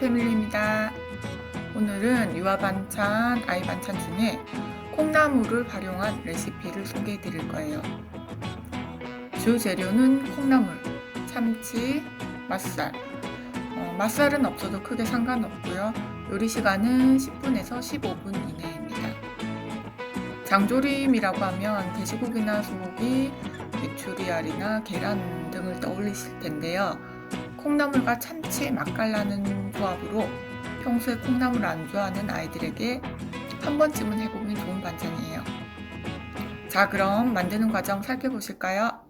패밀리입니다. 오늘은 유아 반찬, 아이 반찬 중에 콩나물을 활용한 레시피를 소개해 드릴 거예요. 주 재료는 콩나물, 참치, 맛살. 어, 맛살은 없어도 크게 상관없고요. 요리 시간은 10분에서 15분 이내입니다. 장조림이라고 하면 돼지고기나 소고기, 메추리알이나 계란 등을 떠올리실 텐데요. 콩나물과 참치의 맛깔나는 조합으로 평소에 콩나물 안 좋아하는 아이들에게 한 번쯤은 해보면 좋은 반찬이에요. 자, 그럼 만드는 과정 살펴보실까요?